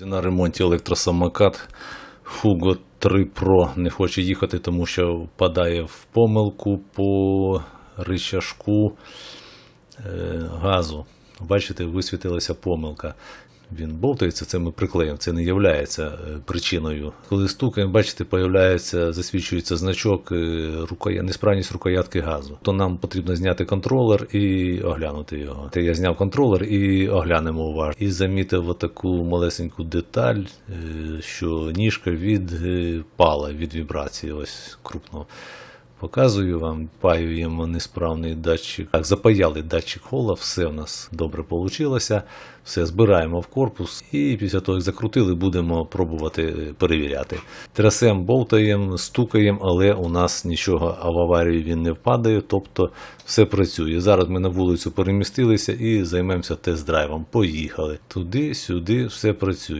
На ремонті електросамокат Fugo 3 Pro не хоче їхати, тому що впадає в помилку по рычажку е, газу. Бачите, висвітилася помилка. Він бовтається, це ми приклеїмо, це не є причиною. Коли стукаємо, бачите, появляється, засвічується значок е, рукоя... несправність рукоятки газу. То нам потрібно зняти контролер і оглянути його. Та я зняв контролер і оглянемо уважно. І замітив отаку малесеньку деталь, е, що ніжка відпала від вібрації, ось крупно. Показую вам, паюємо несправний датчик. Так, запаяли датчик хола, все в нас добре вийшло. Все збираємо в корпус і після того, як закрутили, будемо пробувати перевіряти. Трясем, болтаємо, стукаємо, але у нас нічого в аварію він не впадає, тобто все працює. Зараз ми на вулицю перемістилися і займемося тест-драйвом. Поїхали. Туди, сюди, все працює.